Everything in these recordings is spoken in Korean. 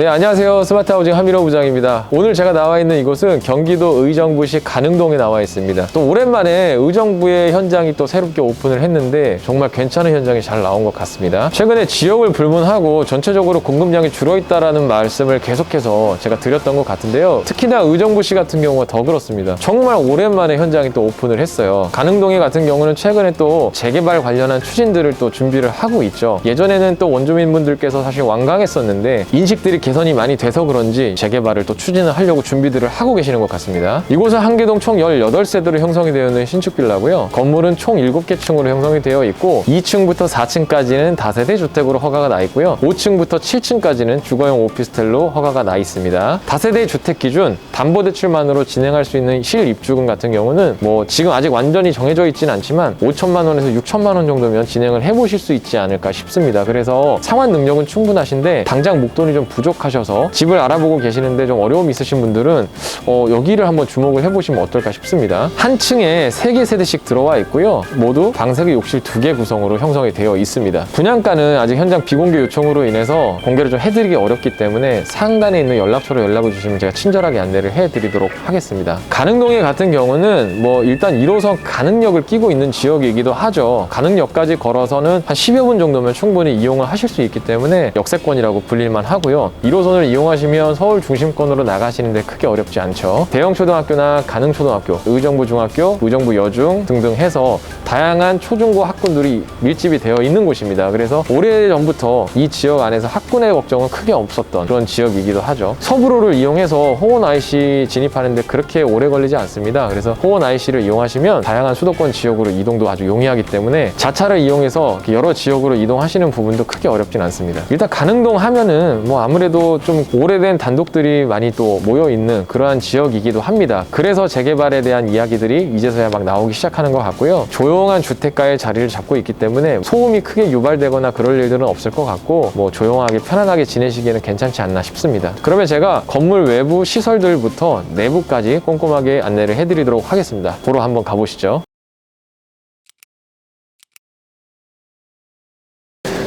네, 안녕하세요. 스마트 하우징 하미로 부장입니다. 오늘 제가 나와 있는 이곳은 경기도 의정부시 가능동에 나와 있습니다. 또 오랜만에 의정부의 현장이 또 새롭게 오픈을 했는데 정말 괜찮은 현장이 잘 나온 것 같습니다. 최근에 지역을 불문하고 전체적으로 공급량이 줄어있다라는 말씀을 계속해서 제가 드렸던 것 같은데요. 특히나 의정부시 같은 경우가 더 그렇습니다. 정말 오랜만에 현장이 또 오픈을 했어요. 가능동에 같은 경우는 최근에 또 재개발 관련한 추진들을 또 준비를 하고 있죠. 예전에는 또 원주민분들께서 사실 완강했었는데 인식들이 개선이 많이 돼서 그런지 재개발을 또 추진을 하려고 준비들을 하고 계시는 것 같습니다. 이곳은 한계동 총 18세대로 형성이 되어 있는 신축 빌라고요. 건물은 총 7개 층으로 형성이 되어 있고 2층부터 4층까지는 다세대 주택으로 허가가 나 있고요. 5층부터 7층까지는 주거용 오피스텔로 허가가 나 있습니다. 다세대 주택 기준 담보대출만으로 진행할 수 있는 실입주금 같은 경우는 뭐 지금 아직 완전히 정해져 있지는 않지만 5천만 원에서 6천만 원 정도면 진행을 해보실 수 있지 않을까 싶습니다. 그래서 상환 능력은 충분하신데 당장 목돈이 좀 부족 하셔서 집을 알아보고 계시는데 좀 어려움이 있으신 분들은 어, 여기를 한번 주목을 해보시면 어떨까 싶습니다. 한 층에 3개 세대씩 들어와 있고요. 모두 방세개 욕실 2개 구성으로 형성이 되어 있습니다. 분양가는 아직 현장 비공개 요청으로 인해서 공개를 좀 해드리기 어렵기 때문에 상단에 있는 연락처로 연락을 주시면 제가 친절하게 안내를 해드리도록 하겠습니다. 가능동에 같은 경우는 뭐 일단 1호선 가능역을 끼고 있는 지역이기도 하죠. 가능역까지 걸어서는 한 10여 분 정도면 충분히 이용을 하실 수 있기 때문에 역세권이라고 불릴만 하고요. 1호선을 이용하시면 서울 중심권으로 나가시는데 크게 어렵지 않죠. 대형 초등학교나 가능 초등학교, 의정부 중학교, 의정부 여중 등등 해서 다양한 초중고 학군들이 밀집이 되어 있는 곳입니다. 그래서 오래 전부터 이 지역 안에서 학군의 걱정은 크게 없었던 그런 지역이기도 하죠. 서부로를 이용해서 호원 IC 진입하는데 그렇게 오래 걸리지 않습니다. 그래서 호원 IC를 이용하시면 다양한 수도권 지역으로 이동도 아주 용이하기 때문에 자차를 이용해서 여러 지역으로 이동하시는 부분도 크게 어렵진 않습니다. 일단 가능동 하면은 뭐 아무래도 좀 오래된 단독들이 많이 또 모여 있는 그러한 지역이기도 합니다. 그래서 재개발에 대한 이야기들이 이제서야 막 나오기 시작하는 것 같고요. 조용한 주택가의 자리를 잡고 있기 때문에 소음이 크게 유발되거나 그럴 일들은 없을 것 같고 뭐 조용하게 편안하게 지내시기에는 괜찮지 않나 싶습니다. 그러면 제가 건물 외부 시설들부터 내부까지 꼼꼼하게 안내를 해드리도록 하겠습니다. 보러 한번 가보시죠.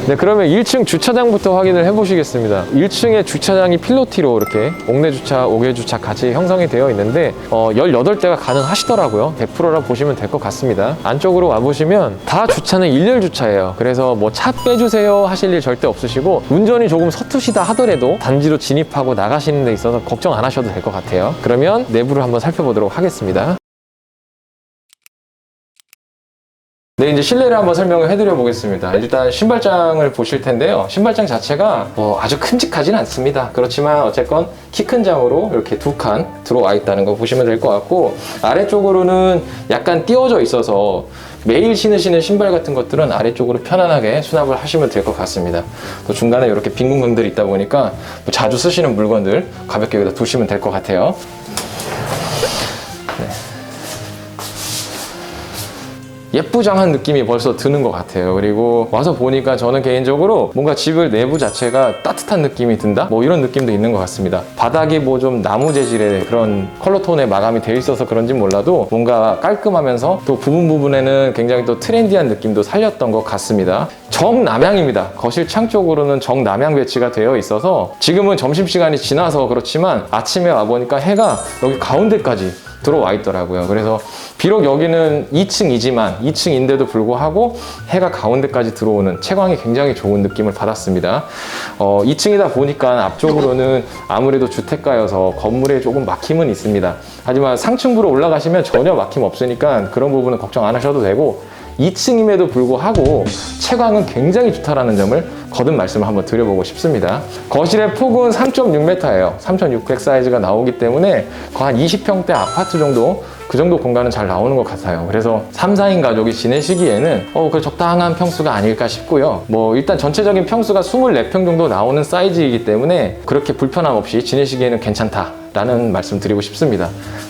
네, 그러면 1층 주차장부터 확인을 해 보시겠습니다. 1층에 주차장이 필로티로 이렇게 옥내 주차, 옥외 주차 같이 형성이 되어 있는데 어, 18대가 가능하시더라고요. 100%라 보시면 될 것 같습니다. 안쪽으로 와보시면 다 주차는 일렬 주차예요. 그래서 뭐 차 빼주세요 하실 일 절대 없으시고 운전이 조금 서투시다 하더라도 단지로 진입하고 나가시는 데 있어서 걱정 안 하셔도 될 것 같아요. 그러면 내부를 한번 살펴보도록 하겠습니다. 네, 이제 실내를 한번 설명을 해드려 보겠습니다. 일단 신발장을 보실 텐데요. 신발장 자체가 뭐 아주 큼직하진 않습니다. 그렇지만 어쨌건 키 큰 장으로 이렇게 두 칸 들어와 있다는 거 보시면 될 것 같고 아래쪽으로는 약간 띄워져 있어서 매일 신으시는 신발 같은 것들은 아래쪽으로 편안하게 수납을 하시면 될 것 같습니다. 또 중간에 이렇게 빈 공간들이 있다 보니까 뭐 자주 쓰시는 물건들 가볍게 여기다 두시면 될 것 같아요. 예쁘장한 느낌이 벌써 드는 것 같아요. 그리고 와서 보니까 저는 개인적으로 뭔가 집을 내부 자체가 따뜻한 느낌이 든다? 뭐 이런 느낌도 있는 것 같습니다. 바닥이 뭐 좀 나무 재질의 그런 컬러톤에 마감이 되어 있어서 그런지 몰라도 뭔가 깔끔하면서 또 부분 부분에는 굉장히 또 트렌디한 느낌도 살렸던 것 같습니다. 정남향입니다. 거실 창 쪽으로는 정남향 배치가 되어 있어서 지금은 점심시간이 지나서 그렇지만 아침에 와보니까 해가 여기 가운데까지 들어와 있더라고요. 그래서 비록 여기는 2층이지만 2층인데도 불구하고 해가 가운데까지 들어오는 채광이 굉장히 좋은 느낌을 받았습니다. 어, 2층이다 보니까 앞쪽으로는 아무래도 주택가여서 건물에 조금 막힘은 있습니다. 하지만 상층부로 올라가시면 전혀 막힘 없으니까 그런 부분은 걱정 안 하셔도 되고 2층임에도 불구하고 채광은 굉장히 좋다라는 점을 거듭 말씀을 한번 드려보고 싶습니다. 거실의 폭은 3.6m예요. 3.600 사이즈가 나오기 때문에 거의 한 20평대 아파트 정도 그 정도 공간은 잘 나오는 것 같아요. 그래서 3, 4인 가족이 지내시기에는 어, 그 적당한 평수가 아닐까 싶고요. 뭐 일단 전체적인 평수가 24평 정도 나오는 사이즈이기 때문에 그렇게 불편함 없이 지내시기에는 괜찮다. 라는 말씀 드리고 싶습니다.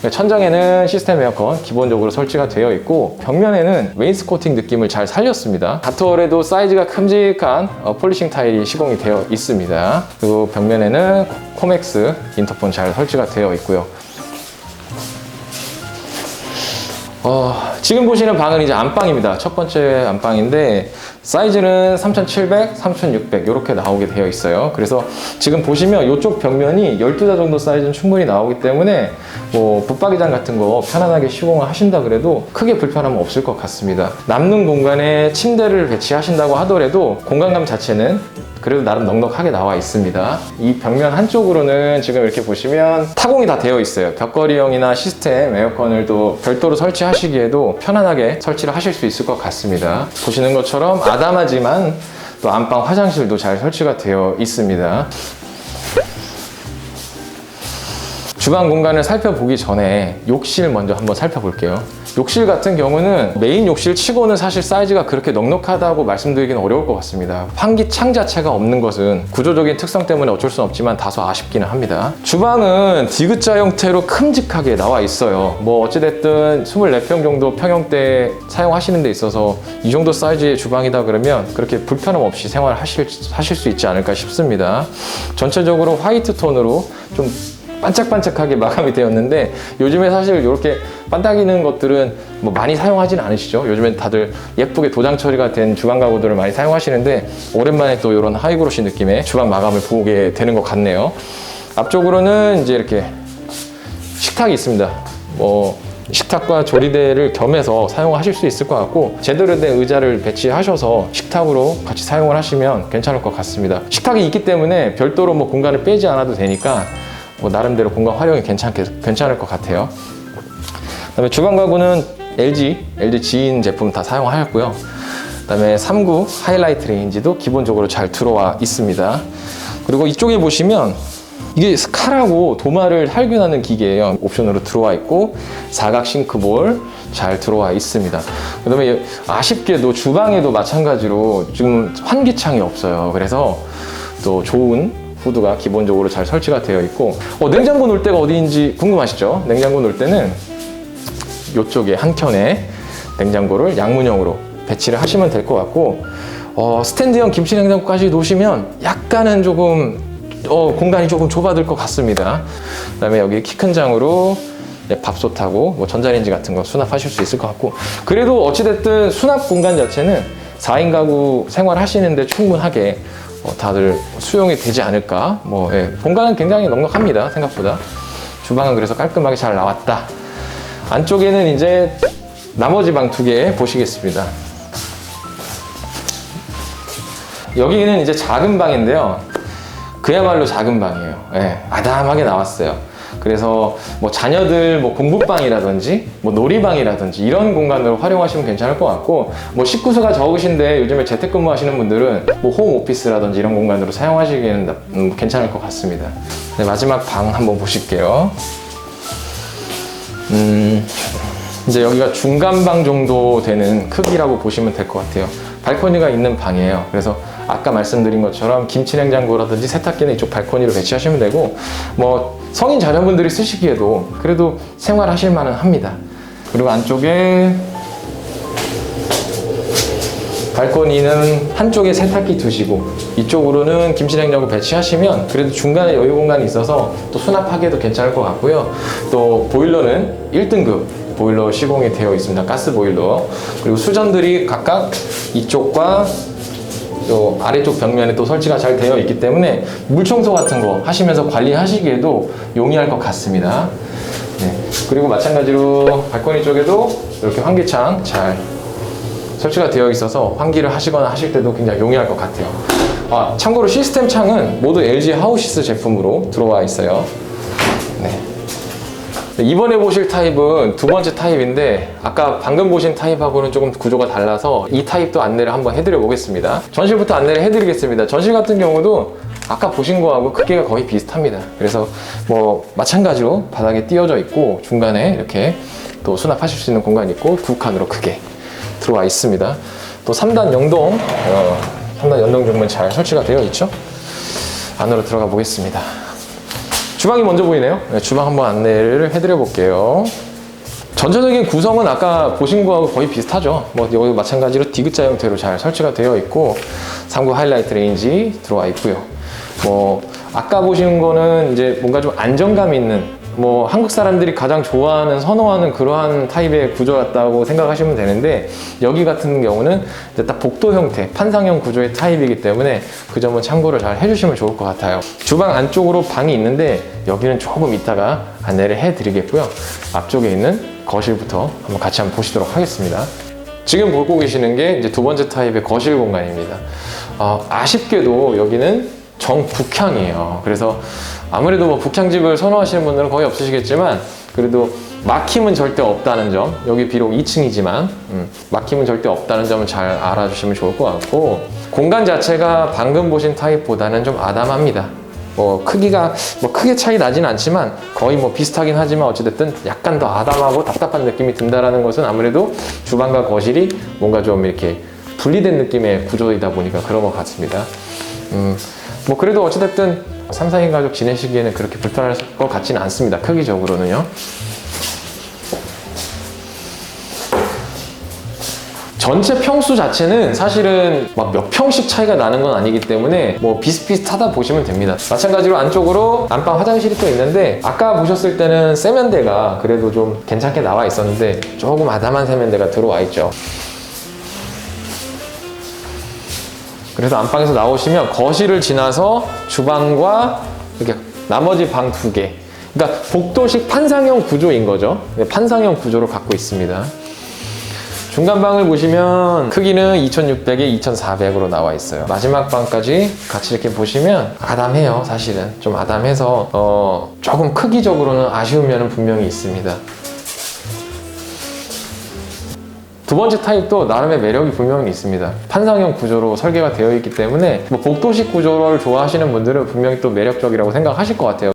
천장에는 시스템 에어컨 기본적으로 설치가 되어 있고 벽면에는 웨인스코팅 느낌을 잘 살렸습니다. 다트월에도 사이즈가 큼직한 어, 폴리싱 타일이 시공이 되어 있습니다. 그리고 벽면에는 코맥스 인터폰 잘 설치가 되어 있고요. 어, 지금 보시는 방은 이제 안방입니다. 첫 번째 안방인데 사이즈는 3700, 3600 이렇게 나오게 되어 있어요. 그래서 지금 보시면 이쪽 벽면이 12자 정도 사이즈는 충분히 나오기 때문에 뭐 붙박이장 같은 거 편안하게 시공을 하신다 그래도 크게 불편함은 없을 것 같습니다. 남는 공간에 침대를 배치하신다고 하더라도 공간감 자체는 그래도 나름 넉넉하게 나와 있습니다. 이 벽면 한쪽으로는 지금 이렇게 보시면 타공이 다 되어 있어요. 벽걸이형이나 시스템 에어컨을 또 별도로 설치하시기에도 편안하게 설치를 하실 수 있을 것 같습니다. 보시는 것처럼 아담하지만 또 안방 화장실도 잘 설치가 되어 있습니다. 주방 공간을 살펴보기 전에 욕실 먼저 한번 살펴볼게요. 욕실 같은 경우는 메인 욕실 치고는 사실 사이즈가 그렇게 넉넉하다고 말씀드리기는 어려울 것 같습니다. 환기창 자체가 없는 것은 구조적인 특성 때문에 어쩔 수 없지만 다소 아쉽기는 합니다. 주방은 디귿자 형태로 큼직하게 나와 있어요. 뭐 어찌됐든 24평 정도 평형대 사용하시는 데 있어서 이 정도 사이즈의 주방이다 그러면 그렇게 불편함 없이 생활하실 하실 수 있지 않을까 싶습니다. 전체적으로 화이트 톤으로 좀 반짝반짝하게 마감이 되었는데 요즘에 사실 이렇게 반짝이는 것들은 뭐 많이 사용하진 않으시죠? 요즘엔 다들 예쁘게 도장 처리가 된 주방 가구들을 많이 사용하시는데 오랜만에 또 이런 하이그로시 느낌의 주방 마감을 보게 되는 것 같네요. 앞쪽으로는 이제 이렇게 식탁이 있습니다. 뭐 식탁과 조리대를 겸해서 사용하실 수 있을 것 같고 제대로 된 의자를 배치하셔서 식탁으로 같이 사용을 하시면 괜찮을 것 같습니다. 식탁이 있기 때문에 별도로 뭐 공간을 빼지 않아도 되니까 뭐 나름대로 공간 활용이 괜찮게, 괜찮을 것 같아요. 그다음에 주방 가구는 LG, LG 지인 제품 다 사용하였고요. 그다음에 39 하이라이트 레인지도 기본적으로 잘 들어와 있습니다. 그리고 이쪽에 보시면 이게 스카라고 도마를 살균하는 기계예요. 옵션으로 들어와 있고 사각 싱크볼 잘 들어와 있습니다. 그다음에 아쉽게도 주방에도 마찬가지로 지금 환기창이 없어요. 그래서 또 좋은 후드가 기본적으로 잘 설치가 되어 있고 어, 냉장고 놓을 때가 어디인지 궁금하시죠? 냉장고 놓을 때는 이쪽에 한 켠에 냉장고를 양문형으로 배치를 하시면 될 것 같고 어, 스탠드형 김치 냉장고까지 놓으시면 약간은 조금 어, 공간이 조금 좁아들 것 같습니다. 그다음에 여기 키 큰 장으로 네, 밥솥하고 뭐 전자레인지 같은 거 수납하실 수 있을 것 같고 그래도 어찌됐든 수납 공간 자체는 4인 가구 생활하시는데 충분하게 어, 다들 수용이 되지 않을까. 뭐 예, 공간은 굉장히 넉넉합니다. 생각보다. 주방은 그래서 깔끔하게 잘 나왔다. 안쪽에는 이제 나머지 방 두 개 보시겠습니다. 여기는 이제 작은 방인데요. 그야말로 작은 방이에요. 예, 아담하게 나왔어요. 그래서 뭐 자녀들 뭐 공부방이라든지 뭐 놀이방이라든지 이런 공간으로 활용하시면 괜찮을 것 같고 뭐 식구수가 적으신데 요즘에 재택근무 하시는 분들은 뭐 홈오피스라든지 이런 공간으로 사용하시기에는 나- 음, 괜찮을 것 같습니다. 네, 마지막 방 한번 보실게요. 음, 이제 여기가 중간방 정도 되는 크기라고 보시면 될 것 같아요. 발코니가 있는 방이에요. 그래서 아까 말씀드린 것처럼 김치 냉장고라든지 세탁기는 이쪽 발코니로 배치하시면 되고 뭐 성인 자녀분들이 쓰시기에도 그래도 생활하실 만은 합니다. 그리고 안쪽에 발코니는 한쪽에 세탁기 두시고 이쪽으로는 김치냉장고 배치하시면 그래도 중간에 여유 공간이 있어서 또 수납하기에도 괜찮을 것 같고요. 또 보일러는 1등급 보일러 시공이 되어 있습니다. 가스 보일러. 그리고 수전들이 각각 이쪽과 요 아래쪽 벽면에 또 설치가 잘 되어 있기 때문에 물 청소 같은 거 하시면서 관리하시기에도 용이할 것 같습니다. 네. 그리고 마찬가지로 발코니 쪽에도 이렇게 환기창 잘 설치가 되어 있어서 환기를 하시거나 하실 때도 굉장히 용이할 것 같아요. 아, 참고로 시스템 창은 모두 LG 하우시스 제품으로 들어와 있어요. 네. 네, 이번에 보실 타입은 두 번째 타입인데 아까 방금 보신 타입하고는 조금 구조가 달라서 이 타입도 안내를 한번 해드려 보겠습니다. 전실부터 안내를 해드리겠습니다. 전실 같은 경우도 아까 보신 거하고 크기가 거의 비슷합니다. 그래서 뭐 마찬가지로 바닥에 띄어져 있고 중간에 이렇게 또 수납하실 수 있는 공간이 있고 두 칸으로 크게 들어와 있습니다. 또 3단 연동, 어, 3단 연동 중문 잘 설치가 되어 있죠. 안으로 들어가 보겠습니다. 주방이 먼저 보이네요. 네, 주방 한번 안내를 해드려 볼게요. 전체적인 구성은 아까 보신 거하고 거의 비슷하죠. 뭐 여기 마찬가지로 디귿자 형태로 잘 설치가 되어 있고 3구 하이라이트 레인지 들어와 있고요. 뭐 아까 보신 거는 이제 뭔가 좀 안정감 있는 뭐 한국 사람들이 가장 좋아하는 선호하는 그러한 타입의 구조였다고 생각하시면 되는데 여기 같은 경우는 딱 복도 형태 판상형 구조의 타입이기 때문에 그 점은 참고를 잘 해주시면 좋을 것 같아요. 주방 안쪽으로 방이 있는데 여기는 조금 이따가 안내를 해드리겠고요. 앞쪽에 있는 거실부터 한번 같이 한번 보시도록 하겠습니다. 지금 보고 계시는 게 이제 두 번째 타입의 거실 공간입니다. 어, 아쉽게도 여기는 정북향이에요. 그래서 아무래도 뭐 북향집을 선호하시는 분들은 거의 없으시겠지만 그래도 막힘은 절대 없다는 점 여기 비록 2층이지만 음, 막힘은 절대 없다는 점을 잘 알아주시면 좋을 것 같고 공간 자체가 방금 보신 타입보다는 좀 아담합니다. 뭐 크기가 뭐 크게 차이 나진 않지만 거의 뭐 비슷하긴 하지만 어찌됐든 약간 더 아담하고 답답한 느낌이 든다라는 것은 아무래도 주방과 거실이 뭔가 좀 이렇게 분리된 느낌의 구조이다 보니까 그런 것 같습니다. 음, 뭐 그래도 어찌됐든 3, 4인 가족 지내시기에는 그렇게 불편할 것 같지는 않습니다. 크기적으로는요. 전체 평수 자체는 사실은 막 몇 평씩 차이가 나는 건 아니기 때문에 뭐 비슷비슷하다 보시면 됩니다. 마찬가지로 안쪽으로 안방 화장실이 또 있는데 아까 보셨을 때는 세면대가 그래도 좀 괜찮게 나와 있었는데 조금 아담한 세면대가 들어와 있죠. 그래서 안방에서 나오시면 거실을 지나서 주방과 이렇게 나머지 방 두 개. 그러니까 복도식 판상형 구조인 거죠. 네, 판상형 구조를 갖고 있습니다. 중간 방을 보시면 크기는 2600에 2400으로 나와 있어요. 마지막 방까지 같이 이렇게 보시면 아담해요, 사실은. 좀 아담해서 어, 조금 크기적으로는 아쉬운 면은 분명히 있습니다. 두 번째 타입도 나름의 매력이 분명히 있습니다. 판상형 구조로 설계가 되어 있기 때문에 뭐 복도식 구조를 좋아하시는 분들은 분명히 또 매력적이라고 생각하실 것 같아요.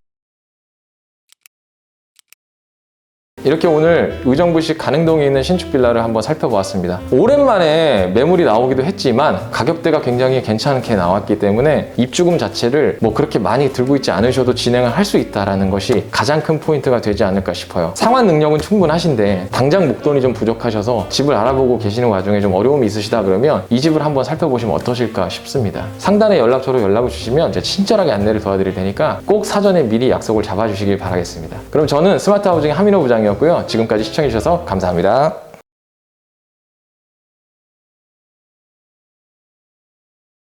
이렇게 오늘 의정부시 가능동에 있는 신축 빌라를 한번 살펴보았습니다. 오랜만에 매물이 나오기도 했지만 가격대가 굉장히 괜찮게 나왔기 때문에 입주금 자체를 뭐 그렇게 많이 들고 있지 않으셔도 진행을 할 수 있다는 것이 가장 큰 포인트가 되지 않을까 싶어요. 상환 능력은 충분하신데 당장 목돈이 좀 부족하셔서 집을 알아보고 계시는 와중에 좀 어려움이 있으시다 그러면 이 집을 한번 살펴보시면 어떠실까 싶습니다. 상단에 연락처로 연락을 주시면 제가 친절하게 안내를 도와드릴 테니까 꼭 사전에 미리 약속을 잡아주시길 바라겠습니다. 그럼 저는 스마트 하우징 하민호 부장 이었고요. 지금까지 시청해주셔서 감사합니다.